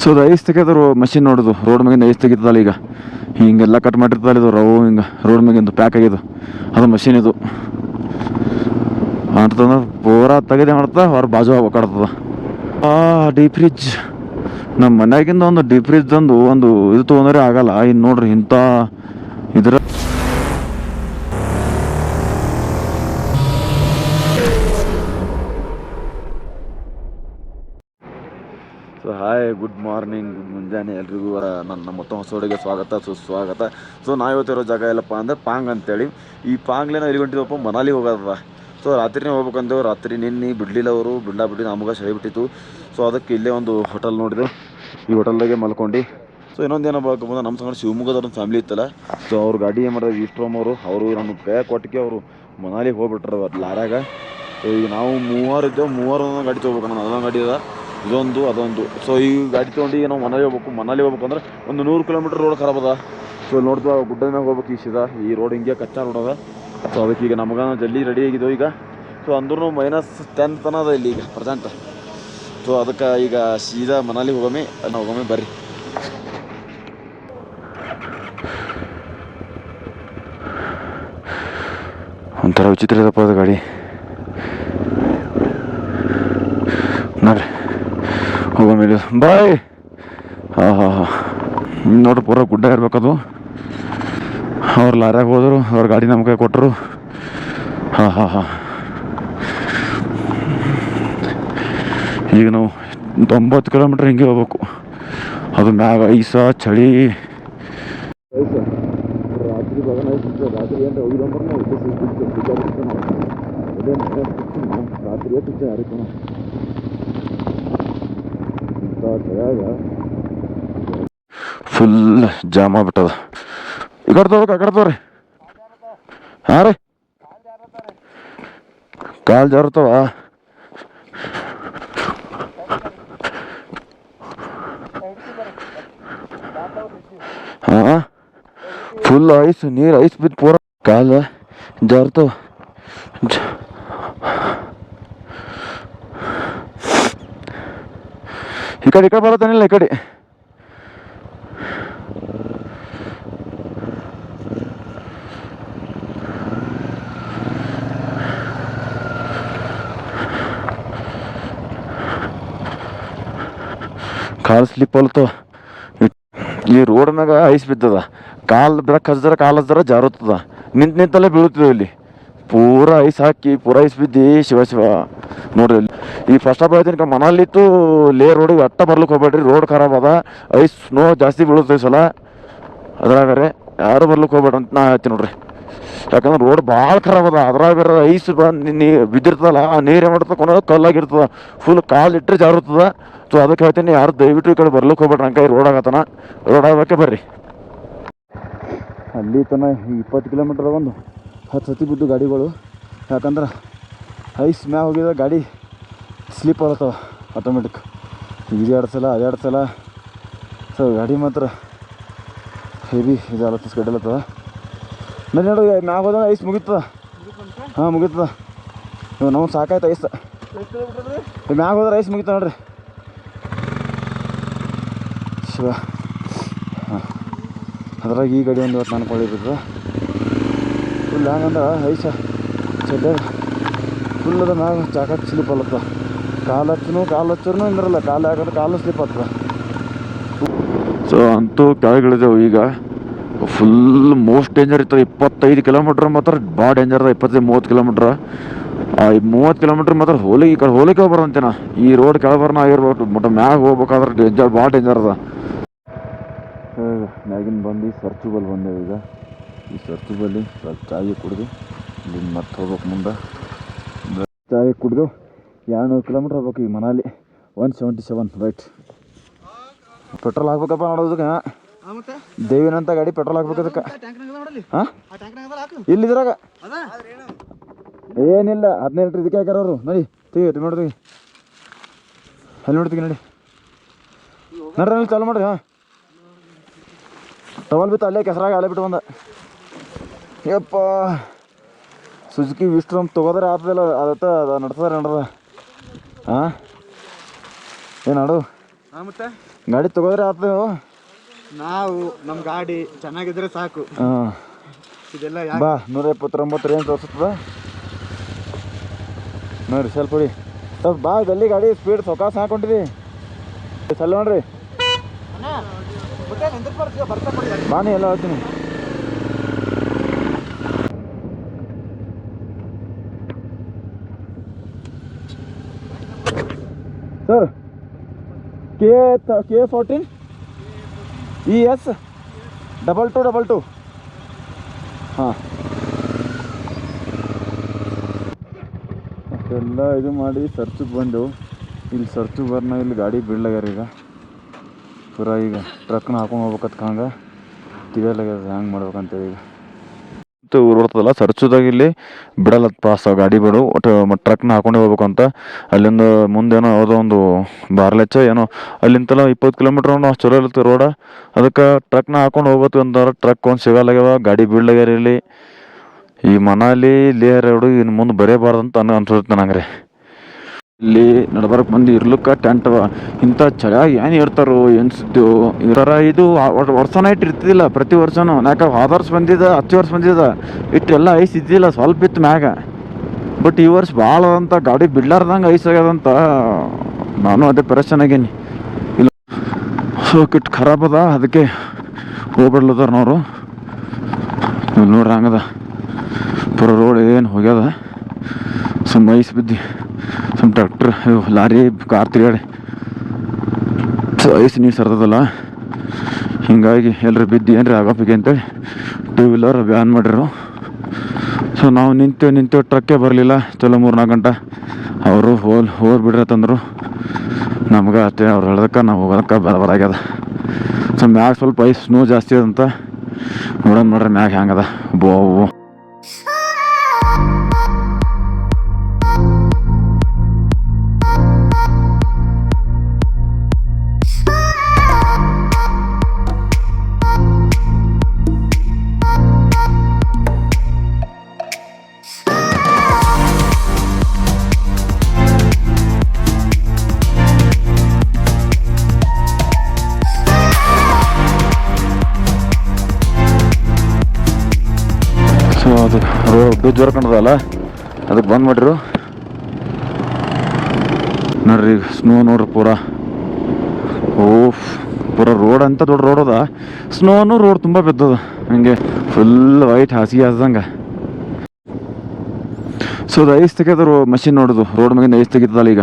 So ಅದು ice ತೆಗೆದ್ರು machine ನೋಡೋದು. ರೋಡ್ ಮ್ಯಾಗಿಂದ ಐಸ್ ತೆಗಿತದಲ್ಲ ಈಗ. ಹಿಂಗೆಲ್ಲ ಕಟ್ ಮಾಡಿರ್ತಲ್ಲ ಇದು ರವು ಹಿಂಗೆ. ರೋಡ್ ಮ್ಯಾಗಿಂದು ಪ್ಯಾಕ್ ಆಗಿದ್ದು. ಅದು ಮಷಿನ್ ಇದು. ಅಂತಂದ್ರೆ ಪೂರ ತೆಗೆದೇ ಮಾಡ್ತಾ ಹೊರ ಬಾಜು ಹೋಗ್ಬೇಕಾಡ್ತದ ಆ ಡೀಪ್ ಫ್ರಿಜ್ ನಮ್ಮ ಮನ್ಯಾಗಿಂದ ಒಂದು ಡೀಪ್ ಫ್ರಿಜ್ ತಂದು ಒಂದು ಇದು ತೊಗೊಂಡ್ರೆ ಆಗಲ್ಲ. ಇನ್ನು ನೋಡ್ರಿ ಇಂಥ ಇದ್ರ so hi good morning good ಮುಂಜಾನೆ ಎಲ್ರಿಗೂ ನನ್ನ ಮತ್ತೊಂದು ಹೊಸೋಡಿಗೆ ಸ್ವಾಗತ, ಸುಸ್ವಾಗತ. ಸೊ ನಾ ಇವತ್ತಿರೋ ಜಾಗ ಎಲ್ಲಪ್ಪ ಅಂದ್ರೆ ಪಾಂಗ್ ಅಂತೇಳಿ. ಈ ಪಾಂಗ್ಲೇನ ಎಲ್ಲಿ ಹೊಂಟಿದಪ್ಪ ಮನಾಲಿ ಹೋಗೋದ ಸೊ ರಾತ್ರಿನೇ ಹೋಗ್ಬೇಕಂದೇವು ರಾತ್ರಿ ನಿನ್ನೆ ಬಿಡ್ಲಿಲ್ಲ ಅವರು ಬಿಡ್ಲಾ ಬಿಟ್ಟು ನಮಗೆ ಸರಿ ಬಿಟ್ಟಿತ್ತು. ಸೊ ಅದಕ್ಕೆ ಇಲ್ಲೇ ಒಂದು ಹೋಟೆಲ್ ನೋಡಿದೆವು ಈ ಹೋಟೆಲ್ದಾಗೆ ಮಲ್ಕೊಂಡು. ಸೊ ಇನ್ನೊಂದು ಏನಪ್ಪ ಬಂದ್ರೆ ನಮ್ಮ ಸಂಗಡ ಶಿವಮೊಗ್ಗದ ಒಂದು ಫ್ಯಾಮಿಲಿ ಇತ್ತಲ್ಲ. ಸೊ ಅವ್ರು ಗಾಡಿ ಏನು ಮಾಡಿದ್ರೆ ವಿಶ್ರಮ್ ಅವರು ಅವರು ನಮ್ಮ ಕೈ ಕೊಟ್ಟಿಗೆ ಅವರು ಮನಾಲಿಗೆ ಹೋಗ್ಬಿಟ್ರು ಲಾರಾಗ. ಸೊ ಈಗ ನಾವು ಮೂವರು ಇದ್ದೇವೆ, ಮೂವರು ಗಾಡಿ ತೊಗೋಬೇಕು, ನಾನು ಅದೊಂದು ಗಾಡಿ ಅದ. ಇದೊಂದು, ಅದೊಂದು. ಸೊ ಈ ಗಾಡಿ ತೊಗೊಂಡು ಈಗ ನಾವು ಮನಾಲಿ ಹೋಗ್ಬೇಕು. ಮನಾಲಿ ಹೋಗ್ಬೇಕಂದ್ರೆ ಒಂದು ನೂರು ಕಿಲೋಮೀಟರ್ ರೋಡ್ ಖರಾಬ್ ಅದ ಸೊ ನೋಡ್ತಾ ಗುಡ್ಡದ ಮ್ಯಾಗ ಹೋಗ್ಬೇಕು ಈ ಸೀದಾ. ಈ ರೋಡ್ ಹಿಂಗೆ ಕಚ್ಚಾ ರೋಡ್ ಅದ. ಸೊ ಅದಕ್ಕೆ ಈಗ ನಮಗೆ ಜಲ್ದಿ ರೆಡಿ ಆಗಿದ್ದೆವು ಈಗ. ಸೊ ಅಂದ್ರೂ ಮೈನಸ್ ಟೆನ್ ತನ ಅದ ಇಲ್ಲಿ ಈಗ ಪ್ರೆಸೆಂಟ್ ಸೊ ಅದಕ್ಕೆ ಈಗ ಸೀದಾ ಮನಾಲಿ ಹೋಗಮಿ. ನಾವು ಹೋಗಮಿ, ಬರ್ರಿ. ಒಂಥರ ವಿಚಿತ್ರ ಅದು ಗಾಡಿ ನೋಡ್ರಿ ಹೋಗೋ ಮೇಲೆ. ಬಾಯ್. ಹಾಂ ಹಾಂ ಹಾಂ. ನೋಡ್ರಿ ಪೂರ ಗುಡ್ಡ ಇರ್ಬೇಕದು. ಅವ್ರು ಲಾರ್ಯಾಗ ಹೋದರು, ಅವ್ರ ಗಾಡಿ ನಮ್ಮ ಕೊಟ್ಟರು ಹಾಂ ಹಾಂ ಹಾಂ. ಈಗ ನಾವು ತೊಂಬತ್ತು ಕಿಲೋಮೀಟ್ರ್ ಹಿಂಗೆ ಹೋಗ್ಬೇಕು. ಅದು ಮ್ಯಾಗ ಐಸ, ಚಳಿ. ರಾತ್ರಿ ರಾತ್ರಿ ಏನು ರಾತ್ರಿ ಯಾರಿಗೂ ಫುಲ್ ಜಾಮ್ ಆಗ್ಬಿಟ್ಟದ ಈ ಕಡೆ ತಗೋಬೇಕು ಆ ಕಡೆ ತಗೋರಿ ಹಾಂ ರೀ ಕಾಲು ಜಾರತ್ತವ ಹಾಂ ಫುಲ್ ಐಸ್ ನೀರು ಐಸ್ ಬಿದ್ದು ಪೂರ ಕಾಲ ಜಾರ್ತವ ಈ ಕಡೆ ಈ ಕಡೆ ಬರತ್ತಾನಿಲ್ಲ ಈ ಕಡೆ. ಕಾಲು ಸ್ಲಿಪ್ ಅಲ್ತು ಈ ರೋಡ್ ಮ್ಯಾಗ ಐಸ್ ಬಿದ್ದದ. ಕಾಲ್ ಬಿಡ ಹಚ್ದರ ಕಾಲ್ ಹಚ್ದರ ಜಾರುತ್ತದ ನಿಂತ ನಿಂತಲ್ಲೇ ಬೀಳುತ್ತಿದ್ದೇವೆ ಇಲ್ಲಿ. ಪೂರ ಐಸ್ ಹಾಕಿ, ಪೂರ ಐಸ್ ಬಿದ್ದಿ, ಶಿವ ಶಿವ. ನೋಡ್ರಿ ಈ ಫಸ್ಟ್ ಆಫ್ ಹೇಳ್ತೀನಿ ಮನಾಲಿ ಇತ್ತು ಲೇ ರೋಡಿಗೆ ಅಟ್ಟ ಬರ್ಲಿಕ್ಕೆ ಹೋಗ್ಬೇಡ್ರಿ ರೋಡ್ ಖರಾಬ್ ಅದ. ಐಸ್ ಸ್ನೋ ಜಾಸ್ತಿ ಬೀಳುತ್ತೆ ಈ ಸಲ. ಅದ್ರಾಗರೆ ಯಾರು ಬರ್ಲಿಕ್ಕೆ ಹೋಗ್ಬೇಡ್ರಿ ಅಂತ ನಾ ಹೇಳ್ತೀನಿ ನೋಡ್ರಿ. ಯಾಕಂದ್ರೆ ರೋಡ್ ಭಾಳ ಖರಾಬ್ ಅದ. ಅದ್ರಾಗ ಐಸ್ ಬಂದು ನೀ ಬಿದ್ದಿರ್ತದಲ್ಲ, ಆ ನೀರು ಏನು ಮಾಡ್ತದ ಕೊನೆ ಕಲ್ಲಾಗಿರ್ತದ. ಫುಲ್ ಕಾಲು ಇಟ್ಟರೆ ಜಾರುತ್ತದ. ಸೊ ಅದಕ್ಕೆ ಹೇಳ್ತೀನಿ ಯಾರು ದಯವಿಟ್ಟು ಈ ಕಡೆ ಬರ್ಲಿಕ್ಕೆ ಹೋಗ್ಬೇಡ್ರಿ ಅಂಕ ರೋಡ್ ಆಗತ್ತನ ರೋಡ್ ಆಗಬೇಕೆ ಬರ್ರಿ. ಅಲ್ಲಿ ತನ ಇಪ್ಪತ್ತು ಕಿಲೋಮೀಟರ್ ಒಂದು. ಹತ್ತು ಸತಿ ಬಿದ್ದು ಗಾಡಿಗಳು. ಯಾಕಂದ್ರೆ ಐಸ್ ಮ್ಯಾ ಹೋಗಿದ ಗಾಡಿ ಸ್ಲಿಪ್ ಆಗತ್ತವ ಆಟೋಮೆಟಿಕ್. ಇದು ಎರಡು ಸಲ ಅದೆರಡು ಸಲ. ಸೊ ಗಾಡಿ ಮಾತ್ರ ಹೆವಿ ಇದಾಲತ್ತ ಸ್ಕಡ್ಡಲತ್ತದ ನಾನು ನೋಡು ಮ್ಯಾಗ ಹೋದ ಐಸ್ ಮುಗೀತದ? ಹಾಂ, ಮುಗೀತದ. ಇವಾಗ ನಾವು ಸಾಕಾಯ್ತು ಐಸ್. ಮ್ಯಾಗ ಹೋದ್ರೆ ಐಸ್ ಮುಗೀತ ನೋಡ್ರಿ. ಶಿವ. ಹಾಂ. ಅದ್ರಾಗ ಈ ಗಾಡಿ ಒಂದು ಇವತ್ತು ನಾನು ಕೊಳ್ಳಿರ್ತದ ಫುಲ್ ಐ ಐಸ ಚಡ್ಡ ಫುಲ್ ಅದ ಮ್ಯಾಗ ಚಾಕಟ್ ಸ್ಲಿಪ್ ಅಲ್ಲತ್ತ ಕಾಲು ಹಚ್ಚನು ಕಾಲು ಹಚ್ಚರೂ ಇಂದ್ರಲ್ಲ ಕಾಲು ಹಾಕಿದ್ರೆ ಕಾಲು ಸ್ಲಿಪ್ ಆಗ್ತದ ಸೊ ಅಂತೂ ಕೆಳಗಿಳಿದೆವು ಈಗ. ಫುಲ್ ಮೋಸ್ಟ್ ಡೇಂಜರ್ ಇತ್ತು ಇಪ್ಪತ್ತೈದು ಕಿಲೋಮೀಟ್ರ್ ಮಾತ್ರ ಭಾಳ ಡೇಂಜರ್ ಅದ ಇಪ್ಪತ್ತೈದು ಮೂವತ್ತು ಕಿಲೋಮೀಟ್ರ್ ಆ ಮೂವತ್ತು ಕಿಲೋಮೀಟ್ರ್ ಮಾತ್ರ ಹೋಲಿ ಈ ಕಡೆ ಹೋಲಿಕೆ ಹೋಗ್ಬಾರ್ದಂತೇನ ಈ ರೋಡ್ ಕೆಳಬರ್ನ ಆಗಿರ್ಬೋದು ಬಟ್ ಮ್ಯಾಗ ಹೋಗ್ಬೇಕಾದ್ರೆ ಡೇಂಜರ್ ಭಾಳ ಡೇಂಜರ್ ಅದ. ಮ್ಯಾಗಿನ ಬಂದು ಸರ್ಚು ಬಲ್ ಬಂದೇವು ಈಗ. ಸ್ವಲ್ಪ ಚಾಯಿ ಕುಡಿದು ಇಲ್ಲಿಂದ ಮತ್ತೆ ಹೋಗ್ಬೇಕು ಮುಂದೆ. ಚಾಯಿ ಕುಡಿದು ಎರಡುನೂರು ಕಿಲೋಮೀಟ್ರ್ ಹೋಗ್ಬೇಕು ಈಗ Manali. One seventy seven right petrol ಹಾಕ್ಬೇಕಪ್ಪ ನೋಡೋದಕ್ಕೆ ದೇವಿನಂತ ಗಾಡಿ ಪೆಟ್ರೋಲ್ ಹಾಕ್ಬೇಕು ಅದಕ್ಕೆ ಹಾಂ? ಇಲ್ಲಿದ್ರಾಗ? ಏನಿಲ್ಲ ಹದಿನೈದು ಲೀಟ್ರ್ ಇದಕ್ಕೆ ಹಾಕ್ಯಾರವರು ನೋಡಿ ತೆಗಿ ನೋಡ್ರಿ ಅಲ್ಲಿ ನೋಡ್ತೀವಿ ನೋಡಿ. ನೋಡ್ರಿ ಚಾಲು ಮಾಡ್ರಿ ಹಾಂ. ಟವಲ್ ಬಿತ್ತು ಅಲ್ಲೇ ಕೆಸರಾಗ ಅಲ್ಲೇ ಬಿಟ್ಟು ಬಂದ. ಯಪ್ಪ. ಸುಜುಕಿ ವಿಸ್ಟ್ರಮ್ ತೊಗೋದ್ರೆ ಆತದಲ್ಲ ಅದತ್ತ ಅದು ನಡ್ರ ನಡ್ದ ಹಾಂ ಏನು ಅಡು ಮತ್ತೆ? ಗಾಡಿ ತಗೋದ್ರೆ ಆತು ನಾವು ನಮ್ಮ ಗಾಡಿ ಚೆನ್ನಾಗಿದ್ರೆ ಸಾಕು. ಹಾಂ ಇದೆಲ್ಲ ಬಾ ನೂರ ಎಪ್ಪತ್ತೊಂಬತ್ತು ರೇಂಜ್ ತೋರಿಸ್ತದ ನೋಡ್ರಿ ಸ್ವಲ್ಪ ಹೊಡಿ. ಸ್ವಲ್ಪ ಬಾ ಜಲ್ದಿ ಗಾಡಿ ಸ್ಪೀಡ್ ಸೊಕಾಸ್ ಹಾಕೊಂಡಿದಿ. ಸಲ್ಲ ನೋಡ್ರಿ ಬಾ ನೀ ಎಲ್ಲ ಹೇಳ್ತೀನಿ sir K K fourteen E S double two double two ಹಾಂ ಅಷ್ಟೆಲ್ಲ ಇದು ಮಾಡಿ ಸರ್ಚಿಗೆ ಬಂದು. ಇಲ್ಲಿ ಸರ್ಚಿಗೆ ಬರ್ನ, ಇಲ್ಲಿ ಗಾಡಿ ಬೀಳ್ಲಾಗ್ಯಾರ ಈಗ. ಪೂರ ಈಗ ಟ್ರಕ್ನ ಹಾಕೊಂಡು ಹೋಗ್ಬೇಕತ್ಕಂಗ ತಿಳಿಯಲಾಗ್ಯದ ಹ್ಯಾಂಗೆ ಮಾಡ್ಬೇಕಂತೇಳಿ ಈಗ. ಮತ್ತು ಊರು ಬರ್ತದಲ್ಲ ಸರ್ಚುದಾಗ ಇಲ್ಲಿ ಬಿಡಲ್ಲ ಪಾಸ್ ಗಾಡಿ ಬಿಡು, ಒಟ್ಟು ಟ್ರಕ್ನ ಹಾಕೊಂಡು ಹೋಗ್ಬೇಕು ಅಂತ ಅಲ್ಲಿಂದ ಮುಂದೇನೋ ಯಾವುದೋ ಒಂದು ಬಾರ್ಲೆಚ್ಚ ಏನೋ, ಅಲ್ಲಿಂತಲ ಇಪ್ಪತ್ತು ಕಿಲೋಮೀಟ್ರ್ ಅಷ್ಟು ಚಲೋ ಇರುತ್ತೆ ರೋಡ. ಅದಕ್ಕೆ ಟ್ರಕ್ನ ಹಾಕೊಂಡು ಹೋಗ್ಬೇಕು ಅಂದ್ರೆ ಟ್ರಕ್ ಒಂದು ಸಿಗಲ್ಲಾಗ್ಯಾವ, ಗಾಡಿ ಬೀಳ್ಲಾಗ್ಯಾರ ಇಲ್ಲಿ. ಈ ಮನಾಲಿ ಲೇಹರ್ ರೋಡು ಇನ್ನು ಮುಂದೆ ಬರೇಬಾರ್ದಂತ ಅನ್ನ ಅನ್ಸುತ್ತೆ ನಂಗೆ ಇಲ್ಲಿ ನಡಬರ್ಕ್ ಮಂದಿ ಇರ್ಲಿಕ್ಕೆ ಟೆಂಟ್ ಇಂಥ ಚಳಿಯಾಗಿ ಏನು ಇರ್ತಾರೋ ಏನು ಸುದ್ದಿ ಈ ಥರ ಇದು ವರ್ಷನ ಇಟ್ಟು ಇರ್ತಿದ್ದಿಲ್ಲ, ಪ್ರತಿ ವರ್ಷನೂ. ಯಾಕೆ ಹೋದ ವರ್ಷ ಬಂದಿದ, ಹತ್ತು ವರ್ಷ ಬಂದಿದೆ. ಎಲ್ಲ ಐಸ್ ಇದ್ದಿಲ್ಲ, ಸ್ವಲ್ಪ ಇತ್ತು ಮ್ಯಾಗ. ಬಟ್ ಈ ವರ್ಷ ಭಾಳ ಅಂತ ಗಾಡಿ ಬಿಡ್ಲಾರ್ದಂಗೆ ಐಸ್ ಆಗ್ಯದಂತ. ನಾನು ಅದೇ ಪರೇಷನ್ ಆಗೇನಿ. ಇಲ್ಲ. ಸೊ ಕಿಟ್ ಖರಾಬ್ ಅದ, ಅದಕ್ಕೆ ಹೋಗ್ಬಿಡ್ಲದಾರ ನೋರು ನೋಡ್ರಿ ಹಂಗದ. ಪುರ ರೋಡ್ ಏನು ಹೋಗ್ಯದ. ಸುಮ್ಮ ಐಸ್ ಬಿದ್ದಿ. ಸುಮ್ಮ ಟ್ರ್ಯಾಕ್ಟ್ರ್ ಲಾರಿ ಕಾರ್ ತಿರುಗಾಡಿ ಸೊ ಐಸ್ ನೀರು ಸರ್ತದಲ್ಲ. ಹಿಂಗಾಗಿ ಎಲ್ಲರೂ ಬಿದ್ದು ಏನ್ರಿ ಆಗಪ್ಪಿಗೆ ಅಂತೇಳಿ ಟೂ ವೀಲರ್ ಬ್ಯಾನ್ ಮಾಡಿರು ಸೊ ನಾವು ನಿಂತು ನಿಂತು ಟ್ರಕ್ಕೇ ಬರಲಿಲ್ಲ. ಚಲೋ ಮೂರು ನಾಲ್ಕು ಗಂಟೆ. ಅವರು ಹೋಲ್ ಹೋರ್ ಬಿಡ್ರಿ ಅಂತಂದ್ರು ನಮ್ಗೆ ಅಷ್ಟೇ ಅವ್ರು ಹೇಳ್ದಕ್ಕೆ ನಾವು ಹೋಗೋದಕ್ಕೆ ಬರಬರಾಗ್ಯದ ಸೊ ಮ್ಯಾಗ ಸ್ವಲ್ಪ ಐಸ್ ಸ್ನೋ ಜಾಸ್ತಿ ಅದಂತ ನೋಡೋಣ ನೋಡ್ರಿ ಮ್ಯಾಗ ಹ್ಯಾಂಗದ ಬೋ. ರೋ ಬ್ರಿಡ್ಜ್ ಕಾಣದಲ್ಲ? ಅದಕ್ಕೆ ಬಂದ್ ಮಾಡಿರು. ನೋಡ್ರಿ ಸ್ನೋ ನೋಡ್ರಿ ಪೂರ. ಓಫ್, ಪೂರ ರೋಡ್ ಅಂತ ದೊಡ್ಡ ರೋಡ್ ಅದ. ಸ್ನೋನು ರೋಡ್ ತುಂಬ ಬಿದ್ದದ. ಹಂಗೆ ಫುಲ್ ವೈಟ್ ಹಾಸಿಗೆ ಹಾಸ್ದಂಗೆ. ಸೊ ಅದು ಐಸ್ ತೆಗೆದು ರೋ ಮಷಿನ್ ನೋಡೋದು. ರೋಡ್ ಮ್ಯಾಗಿಂದ ಐಸ್ ತೆಗಿತದಲ್ಲ ಈಗ.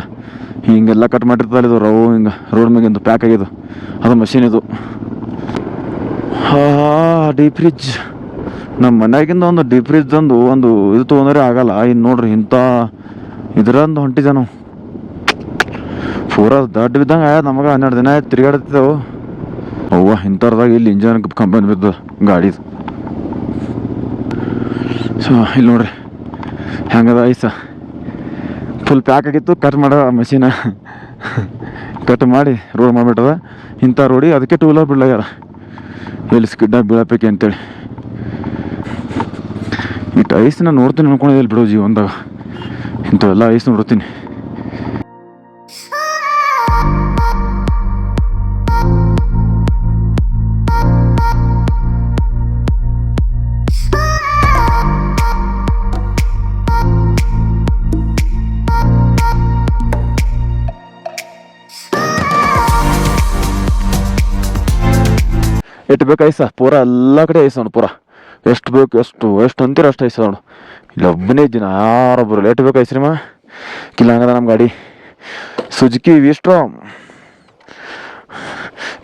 ಹಿಂಗೆಲ್ಲ ಕಟ್ ಮಾಡಿರ್ತಲ್ಲ ಇದು ರವು ಹಿಂಗೆ. ರೋಡ್ ಮ್ಯಾಗಿಂದು ಪ್ಯಾಕ್ ಆಗಿದ್ದು. ಅದು ಮಷಿನ್ ಇದು. ಹಾ ಡೀಪ್ ಫ್ರಿಜ್ ನಮ್ಮ ಮನ್ಯಾಗಿಂದ ಒಂದು ಡೀಪ್ ಫ್ರಿಜ್ ಒಂದು ಇದು ತೊಗೊಂಡ್ರೆ ಆಗಲ್ಲ. ಇನ್ ನೋಡ್ರಿ ಇಂಥ ಇದ್ರಂದು ಹೊಂಟಿದ್ದೆ ನಾವು ಪೂರ ದಡ್ಡ ಬಿದ್ದಂಗೆ ಆಯ್ತು ನಮಗೆ. ಹನ್ನೆರಡು ದಿನ ಆಯ್ತು ತಿರುಗಾಡ್ತಿದ್ದೆವು. ಅವ್ವ ಇಂಥವ್ರದಾಗ ಇಲ್ಲಿ ಇಂಜನ್ ಕಂಪನಿ ಬಿದ್ದು ಗಾಡಿದು ಸೊ ಇಲ್ಲಿ ನೋಡ್ರಿ. ಹೆಂಗದ ಐಸ? ಫುಲ್ ಪ್ಯಾಕ್ ಆಗಿತ್ತು. ಕಟ್ ಮಾಡ ಮಷೀನ ಕಟ್ ಮಾಡಿ ರೋಡ್ ಮಾಡಿಬಿಟ್ಟದ. ಇಂಥ ರೋಡಿ ಅದಕ್ಕೆ ಟೂ ವೀಲರ್ ಬಿಡ್ಲಾಗ್ಯಾರ ಎಲ್ಲಿ ಸ್ಕಿಡ್ಡಾಗಿ ಬೀಳಪೈಕಿ ಅಂತೇಳಿ ಐಸ್ನ ನೋಡ್ತೀನಿ ಅನ್ಕೊಂಡಿದ್ದಲ್ಲಿ ಬಿಡು ಜೀವನದಾಗ ಇಂಥವೆಲ್ಲ ಐಸ್ ನೋಡ್ತೀನಿ. ಇಟ್ಬೇಕು ಬೇಕು ಐಸ? ಪೂರ ಎಲ್ಲ ಕಡೆ ಐಸ ನೋಡು ಪೂರ. ಎಷ್ಟು ಬೇಕು, ಎಷ್ಟು ಎಷ್ಟು ಅಂತೀರ ಅಷ್ಟು ಐಸ್ ನೋಡು ಇಲ್ಲಿ, ಒಬ್ಬನೇ ಇದ್ದೀನಿ. ಯಾರೊಬ್ಬರು ಲೇಟ್ ಬೇಕು ಐಸ್ರಿಮ ಇಲ್ಲ ಹಂಗದ ನಮ್ಮ ಗಾಡಿ. ಸುಜುಕಿ ವಿಸ್ಟ್ರಾಮ್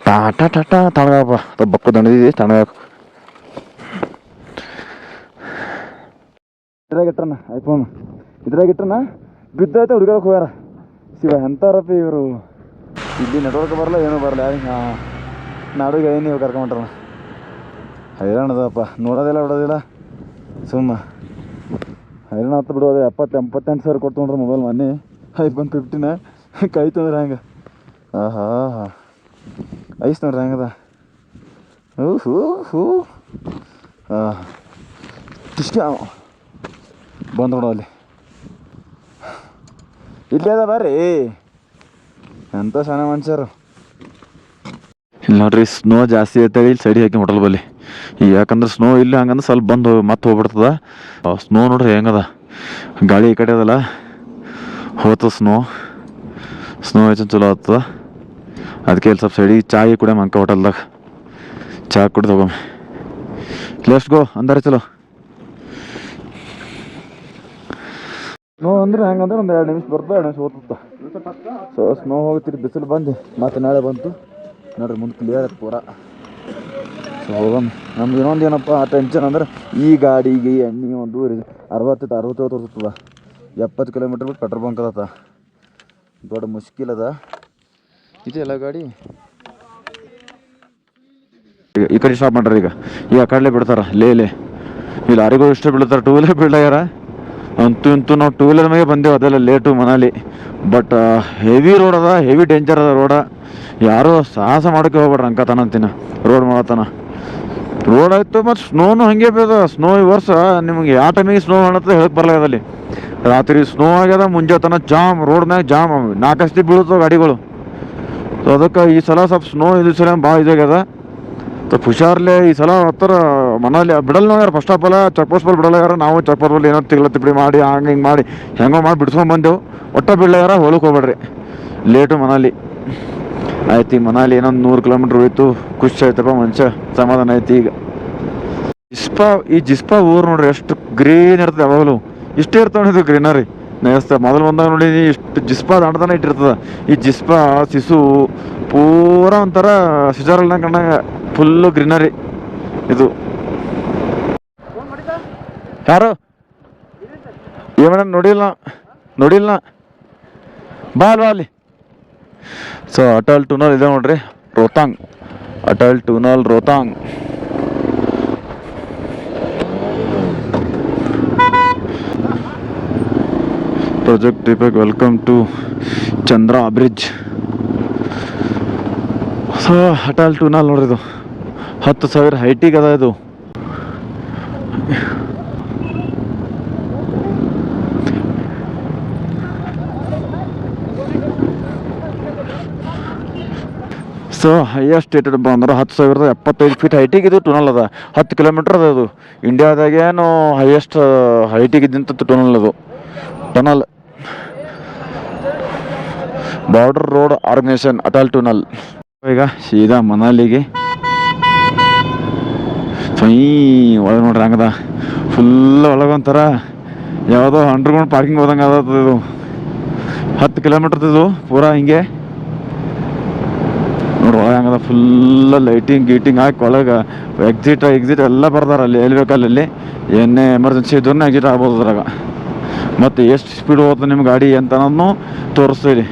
ಟಾಟಾ ಟಾಟಾ ತಣ್ಣಗಪ್ಪ ಬಕ್ಕು ದಂಡಿದ್ದೀವಿ ತಣ್ಣಗ ಇದ್ರಾಗ ಇಟ್ರನ ಐಫೋನ್ ಇದ್ರಾಗ ಇಟ್ರನ ಬಿದ್ದೈತೆ ಹುಡುಗಕ್ಕೆ ಹೋಗ್ಯಾರ. ಶಿವ, ಎಂತಾರಪ್ಪ ಇವರು? ಇಲ್ಲಿ ನೆಟ್ವರ್ಕ್ ಬರಲ್ಲ, ಏನೂ ಬರಲ್ಲ. ಯಾರಿಗೆ? ನಾಡು ನಾಡುಗೆ ಏನು ಕರ್ಕೊಂಬಿಟ್ರನ ಹೈರಾಣದಪ್ಪ. ನೋಡೋದಿಲ್ಲ, ಬಿಡೋದಿಲ್ಲ. ಸುಮ್ಮ. ಹೈರಾಣ ಹತ್ತು ಬಿಡೋದು, ಎಪ್ಪತ್ತು, ಎಂಬತ್ತೆಂಟು ಸಾವಿರ ಕೊಟ್ಟು ನೋಡ್ರಿ ಮೊಬೈಲ್ ಮೊನ್ನೆ. ಐಫೋನ್ ಫಿಫ್ಟಿನ ಕೈ ತಂದ್ರೆ ಹೆಂಗೆ? ಆಹಾ. ಹಾ ಐಸ್ ನೋಡ್ರಿ ಹೆಂಗದ? ಹೂ ಹೂ ಹೂ. ಹಾಂ ಇಷ್ಟ ಬಂದು ಬಿಡೋ ಅಲ್ಲಿ. ಇಲ್ಲೇ ಅದ ಬರ್ರಿ. ಎಂಥ ಸಣ್ಣ ಮನುಷ್ಯರು. ಇಲ್ಲಿ ನೋಡ್ರಿ ಸ್ನೋ ಜಾಸ್ತಿ ಐತೆ ಇಲ್ಲಿ ಸೈಡಿ ಹಾಕಿ ಹೋಟೆಲ್ ಬಲ್ಲಿ. ಯಾಕಂದ್ರೆ ಸ್ನೋ ಇಲ್ಲ, ಹಂಗಂದ್ರೆ ಸ್ವಲ್ಪ ಬಂದು ಮತ್ತೆ ಹೋಗ್ಬಿಡ್ತದ. ಸ್ನೋ ನೋಡ್ರಿ ಹೆಂಗದ? ಗಾಳಿ ಈ ಕಡೆ ಅದಲ್ಲ. ಹೋತು ಸ್ನೋ ಸ್ನೋ ಹೆಚ್ಚು ಚಲೋ ಆಗ್ತದ. ಅದಕ್ಕೆ ಇಲ್ಲಿ ಸ್ವಲ್ಪ ಸೈಡಿಗೆ ಚಾಯಿ ಕುಡಿಯ ಮಂಕ ಹೋಟೆಲ್ದಾಗ. ಚಾ ಕುಡಿದು ಹೋಗಮ್ಮ ಲೆಸ್ಟ್ ಗೋ ಅಂದಾರೆ ಚಲೋ. ಸ್ನೋ ಅಂದ್ರೆ ಹೆಂಗಂದ್ರೆ ಒಂದು ಎರಡು ನಿಮಿಷ ಬರ್ತದೆ, ಎರಡು ನಿಮಿಷ ಓದ್ತದ ಸೊ ಸ್ನೋ ಹೋಗ್ತಿರಿ, ಬಿಸಿಲು ಬಂದು ಮತ್ತೆ ನಾಳೆ ಬಂತು. ನೋಡ್ರಿ, ಮುಂದೆ ಕ್ಲಿಯರ್ ಪೂರ. ನಮ್ಗೆ ಇನ್ನೊಂದು ಏನಪ್ಪ ಟೆನ್ಷನ್ ಅಂದ್ರೆ ಈ ಗಾಡಿಗೆ ಎಣ್ಣೆ ಒಂದು ಅರವತ್ತು ಅರವತ್ತೇಳು ತೋರಿಸ್ತದ ಎಪ್ಪತ್ತು ಕಿಲೋಮೀಟ್ರ್ ಬಿಟ್ಟು ಪೆಟ್ರೋಲ್ ಬಂಕ್ ಅದತ್ತ ದೊಡ್ಡ ಮುಷ್ಕಿಲ್ ಅದ. ಇದೆಯಲ್ಲ ಗಾಡಿ? ಈ ಕಡೆ ಸ್ಟಾಪ್ ಮಾಡ್ರಿ ಈಗ. ಈಗ ಕಡಲೆ ಕಡೆ ಬಿಡ್ತಾರ, ಲೇ ಲೇ. ಈ ಲಾರಿಗಳು ಇಷ್ಟ ಬಿಡ್ತಾರ ಟೂ ವೀಲರ್ ಬೀಳ್ಯಾರ ಅಂತೂ ಇಂತೂ ನಾವು ಟೂ ವೀಲರ್ ಮೇಲೆ ಬಂದೇವು, ಅದೆಲ್ಲ late Manali. But heavy road ಅದ ಹೆವಿ ಡೇಂಜರ್ ಅದ ರೋಡ ಯಾರು ಸಾಹಸ ಮಾಡೋಕೆ ಹೋಗ್ಬೇಡ್ರಿ ಅಂಕತನ ಅಂತಿನ ರೋಡ್ ಮಾಡತನ ರೋಡ್ ಆಯ್ತು ಮತ್ತು ಸ್ನೋನು ಹಂಗೆ ಬೇದ ಸ್ನೋ ಈ ವರ್ಷ ನಿಮ್ಗೆ ಯಾವ ಟೈಮಿಗೆ ಸ್ನೋ ಮಾಡತ್ತೆ ಹೇಳಕ್ ಬರಲ್ಲ ಅಲ್ಲಿ ರಾತ್ರಿ ಸ್ನೋ ಆಗ್ಯದ, ಮುಂಜಾತನ ಜಾಮ್ ರೋಡ್ ಮ್ಯಾಗ ಜಾಮ್ ನಾಲ್ಕಸ್ತಿ ಬೀಳುತ್ತವ ಗಾಡಿಗಳು. ಸೊ ಅದಕ್ಕೆ ಈ ಸಲ ಸ್ವಲ್ಪ ಸ್ನೋ ಇದು ಸಲ ಭಾಳ ಇದಾಗ್ಯದ ಸ್ವಲ್ಪ ಹುಷಾರ್ಲೆ ಈ ಸಲ ಹತ್ತರ ಮನಾಲಿ ಬಿಡಲ್ಲ ಯಾರು? First of all check post ಬಲ್ ಬಿಡಲ್ಲ ಯಾರ? ನಾವು ಚೆಕ್ ಪೋಸ್ಟ್ ಬಲ್ ಏನೋ ತಿಗ್ಲ ತಿಪ್ಪಡಿ ಮಾಡಿ, ಹಂಗೆ ಹಿಂಗೆ ಮಾಡಿ, ಹೆಂಗೋ ಮಾಡಿ ಬಿಡ್ಸ್ಕೊಂಡ್ ಬಂದೆವು. ಒಟ್ಟ ಬಿಡ್ಲ ಯಾರ? ಹೊಲಕ್ಕೆ ಹೋಗ್ಬೇಡ್ರಿ. ಲೇಟು ಮನಾಲಿ ಆಯ್ತು, ಈ ಮನಾಲಿ ಏನೊಂದು ನೂರು ಕಿಲೋಮೀಟ್ರ್ ಹೋಯ್ತು. ಖುಷಿ ಆಯ್ತಪ್ಪ ಮನುಷ್ಯ. ಸಮಾಧಾನ ಆಯ್ತು ಈಗ. ಜಿಸ್ಪಾ, ಈ ಜಿಸ್ಪಾ ಊರು ನೋಡ್ರಿ, ಎಷ್ಟು ಗ್ರೀನ್ ಇರ್ತದೆ ಯಾವಾಗಲೂ. ಇಷ್ಟೇ ಇರ್ತಾವ ಇದು ಗ್ರೀನರಿ ನೆಸ್ತ ಮೊದಲು ಬಂದಾಗ ನೋಡಿ, ಇಷ್ಟು ಜಿಸ್ಪಾ ದಾಡ್ತಾನೆ ಇಟ್ಟಿರ್ತದೆ. ಈ ಜಿಸ್ಪಾ, ಸಿಸು, ಪೂರ ಒಂಥರ ಸಿಜಾರಲ್ ಕಂಡಾಗ ಫುಲ್ಲು ಗ್ರೀನರಿ ಇದು. ಯಾರು? ಏನ ನೋಡಿಲ್ಲ ನೋಡಿಲ್ಲ ಬಾ ಅಲ್ವಾ ಅಲ್ಲಿ. ಸೊ ಅಟಲ್ ಟುನಲ್ ಇದೆ ನೋಡ್ರಿ. Rohtang Atal tunnel Rohtang project Deepak welcome to Chandra bridge so Atal tunnel ನೋಡ್ರಿ ಇದು. ಹತ್ತು ಸಾವಿರ ಹೈಟಿಗೆ ಅದ ಇದು. ಸೊ ಹೈಯೆಸ್ಟ್ ರೇಟೆಡ್ ಅಂದ್ರೆ ಹತ್ತು ಸಾವಿರದ ಎಪ್ಪತ್ತೈದು ಫೀಟ್ ಹೈಟಿಗೆ ಇದು ಟುನಲ್ ಅದ. ಹತ್ತು ಕಿಲೋಮೀಟರ್ ಅದ ಅದು. ಇಂಡಿಯಾದಾಗೇನು ಹೈಯೆಸ್ಟ್ ಹೈಟಿಗೆ ಇದ್ದಂಥ ಟುನಲ್ ಅದು. Tunnel border road organisation Atal tunnel ಈಗ ಸೀದಾ ಮನಾಲಿಗೆ. ಸ್ವೀ ಒಳಗೆ ನೋಡ್ರಿ ಹಂಗದ. ಫುಲ್ ಒಳಗೊಂಥರ ಯಾವುದೋ ಅಂಡರ್ಗ್ರೌಂಡ್ ಪಾರ್ಕಿಂಗ್ ಹೋದಂಗೆ ಅದ ಇದು. ಹತ್ತು ಕಿಲೋಮೀಟರ್ ಇದು, ಪೂರಾ ಹಿಂಗೆ. ಹಂಗದ ಫುಲ್ ಲೈಟಿಂಗ್ ಗೀಟಿಂಗ್ ಹಾಕಿ ಒಳಗೆ ಎಕ್ಸಿಟ್ ಎಕ್ಸಿಟ್ ಎಲ್ಲ ಬರ್ದಾರ ಅಲ್ಲಿ, ಎಲ್ಲಿ ಬೇಕಲ್ಲಿ ಏನೇ ಎಮರ್ಜೆನ್ಸಿ ಇದ್ರೂ ಎಕ್ಸಿಟ್ ಆಗ್ಬೋದು ಅದ್ರಾಗ. ಮತ್ತು ಎಷ್ಟು ಸ್ಪೀಡ್ ಹೋಗ್ತದೆ ನಿಮ್ಮ ಗಾಡಿ ಅಂತ ಅನ್ನೋದನ್ನು ತೋರಿಸ್ತೀರಿ.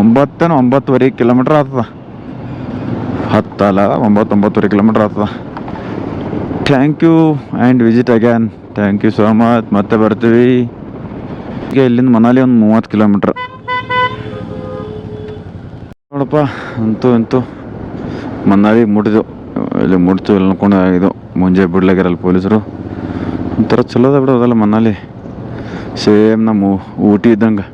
ಒಂಬತ್ತೇನು ಒಂಬತ್ತುವರೆ ಕಿಲೋಮೀಟ್ರ್ ಆಗ್ತದ. ಹತ್ತಲ್ಲ ಒಂಬತ್ತೊಂಬತ್ತುವರೆ ಕಿಲೋಮೀಟ್ರ್ ಆಗ್ತದ. Thank you and visit again thank you so much ಮತ್ತೆ ಬರ್ತೀವಿ. ಈಗ ಇಲ್ಲಿಂದ ಮನಾಲಿ ಒಂದು ಮೂವತ್ತು ಕಿಲೋಮೀಟ್ರ್. ನೋಡಪ್ಪ, ಅಂತೂ ಅಂತೂ ಮನಾಲಿ ಮುಟ್ಟಿದೆವು ಇಲ್ಲಿ ಮುಟ್ತು ಇಲ್ಲಿ ಅನ್ಕೊಂಡು ಇದು ಮುಂಜೆ ಬಿಡ್ಲಾಗ್ಯಾರಲ್ಲ ಪೊಲೀಸರು. ಒಂಥರ ಚಲೋದ ಬಿಡೋದಲ್ಲ ಮನಾಲಿ. ಸೇಮ್ ನಮ್ಮ ಊಟಿ ಇದ್ದಂಗೆ.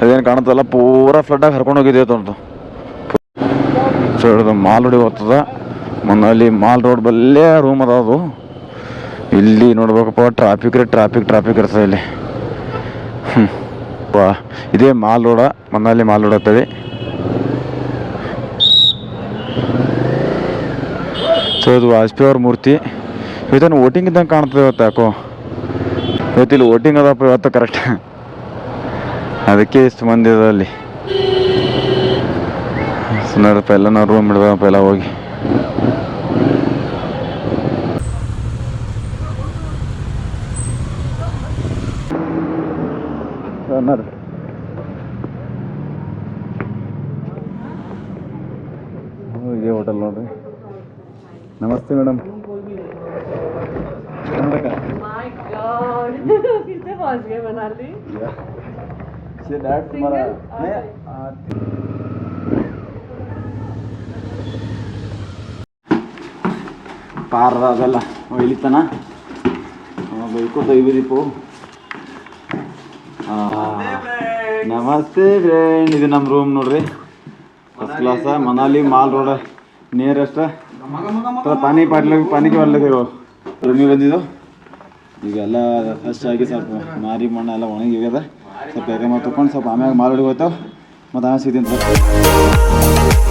ಅದೇನು ಕಾಣುತ್ತಲ್ಲ? ಪೂರಾ ಫ್ಲಡ್ಡಾಗಿ ಹರ್ಕೊಂಡು ಹೋಗಿದೆ ಅಂತ. ಸೊ ಮಾಲ್ ರೋಡಿಗೆ ಹೋಗ್ತದ ಮನಲ್ಲಿ ಮಾಲ್ ರೋಡ್ ಬಲ್ಲೇ ರೂಮ್ ಅದ ಅದು. ಇಲ್ಲಿ ನೋಡ್ಬೇಕಪ್ಪ ಟ್ರಾಫಿಕ್ ರೀ ಟ್ರಾಫಿಕ್ ಟ್ರಾಫಿಕ್ ಇರ್ತದೆ ಇಲ್ಲಿ. ಹ್ಞೂ ಇದೇ mall road Manali mall road ಆಗ್ತದೆ. ಸೊ ಇದು ವಾಜಪೇಯಿ ಅವ್ರ ಮೂರ್ತಿ. ಇವತ್ತೇನು ವೋಟಿಂಗ್ ಇದ್ದಂಗೆ ಕಾಣ್ತದೆ ಇವತ್ತು ಯಾಕೋ? ಇವತ್ತು ಇಲ್ಲಿ ವೋಟಿಂಗ್ ಅದಪ್ಪ ಇವತ್ತು ಕರೆಕ್ಟ್ ಅದಕ್ಕೆ ಇಷ್ಟು ಮಂದಿ ಇದೆ ಅಲ್ಲಿ? ಸುಮಾರಪ್ಪ ಎಲ್ಲ ನಾವು ರೂಮ್ ಇಡ್ಬೇಕಪ್ಪ ಎಲ್ಲ ಹೋಗಿ. ಇದೇ ಹೋಟೆಲ್ ನೋಡ್ರಿ. ನಮಸ್ತೆ ಮೇಡಮ್. My God. कितने पहुंच गए मनाली से डैड तुम्हारा Single? नहीं Ah, आ, ಪಾರ ಅದೆಲ್ಲ ಒಯ್ಲಿತ್ತಾನ ಬೈಕೋತ ಇವಿದಿಪ್ಪು ನಮಸ್ತೆ ಫ್ರೆಂಡ್ ಇದು ನಮ್ಮ ರೂಮ್ ನೋಡ್ರಿ first class Manali mall road nearest ಪಾನಿ ಪಾಟ್ಲ ಪಾನಿಗೆ ಬರ್ಲಿದ್ದೀವಿ ರೂಮಿಗೆ ಬಂದಿದ್ದು ಈಗೆಲ್ಲ ಫ್ರೆಶ್ ಆಗಿ ಸ್ವಲ್ಪ ಮಾರಿ ಮಣ್ಣು ಎಲ್ಲ ಒಣಗಿಗ್ಯದ ಸ್ವಲ್ಪ ಎಗೆ ಮಾಡಿ ತೊಗೊಂಡು ಸ್ವಲ್ಪ ಆಮ್ಯಾಗ ಮಾಲ್ ಹೊಡಿಗೆ ಹೋಗ್ತಾವ ಮತ್ತು ಆಮೇಲೆ ಸಿಗ್ತೀನಿ